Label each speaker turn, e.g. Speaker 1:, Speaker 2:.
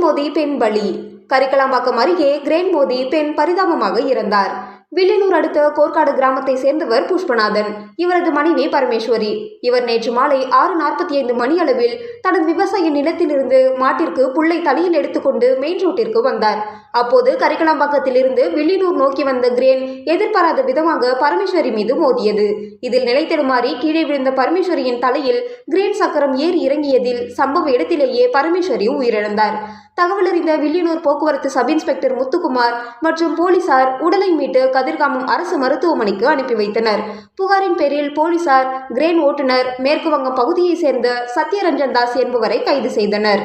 Speaker 1: Crane மோதி பெண் பலி. கரிக்கலாம்பாக்கம் அருகே கிரேன் மோதி பெண் பரிதாபமாக இறந்தார். வில்லியனூர் அடுத்த கோர்க்காடு கிராமத்தை சேர்ந்தவர் புஷ்பநாதன். இவரது மனைவி பரமேஸ்வரி. இவர் நேற்று மாலை ஆறு நாற்பத்தி ஐந்து மணி அளவில் தனது விவசாய நிலத்திலிருந்து மாட்டிற்கு புல்லை தலையில் எடுத்துக்கொண்டு மெயின் ரோட்டிற்கு வந்தார். அப்போது கரிக்கலாம்பாக்கத்திலிருந்து வில்லியனூர் நோக்கி வந்த கிரேன் எதிர்பாராத விதமாக பரமேஸ்வரி மீது மோதியது. இதில் நிலைத்தடுமாறி கீழே விழுந்த பரமேஸ்வரியின் தலையில் கிரேன் சக்கரம் ஏறி இறங்கியதில் சம்பவ இடத்திலேயே பரமேஸ்வரி உயிரிழந்தார். தகவல் அறிந்த வில்லியனூர் போக்குவரத்து சப் இன்ஸ்பெக்டர் முத்துக்குமார் மற்றும் போலீசார் உடலை மீட்டு கதிர்காமம் அரசு மருத்துவமனைக்கு அனுப்பி வைத்தனர். புகாரின் பேரில் போலீசார் கிரேன் ஓட்டுநர் மேற்கு வங்கம் பகுதியைச் சேர்ந்த சத்யரஞ்சன் தாஸ் என்பவரை கைது செய்தனர்.